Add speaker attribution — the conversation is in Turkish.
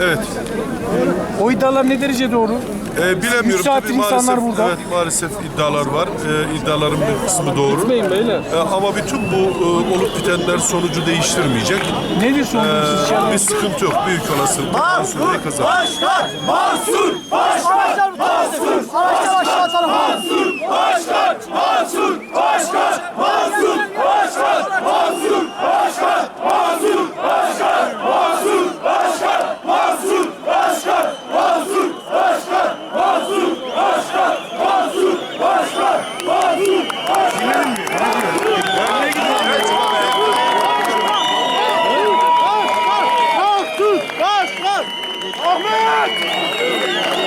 Speaker 1: Evet.
Speaker 2: O iddialar ne derece doğru?
Speaker 1: Ee, bilemiyorum.
Speaker 2: Saattir
Speaker 1: Tabii maalesef,
Speaker 2: insanlar burada.
Speaker 1: Evet maalesef iddialar var. Ee, iddiaların bir kısmı doğru.
Speaker 2: Gitmeyin beyler.
Speaker 1: Ee, ama bütün bu e, olup biteneler sonucu değiştirmeyecek.
Speaker 2: Nedir sonucu sizce?
Speaker 1: Ee, bir sıkıntı yok. Büyük olasılıkla Mansur Bey kazanır. Ahmet!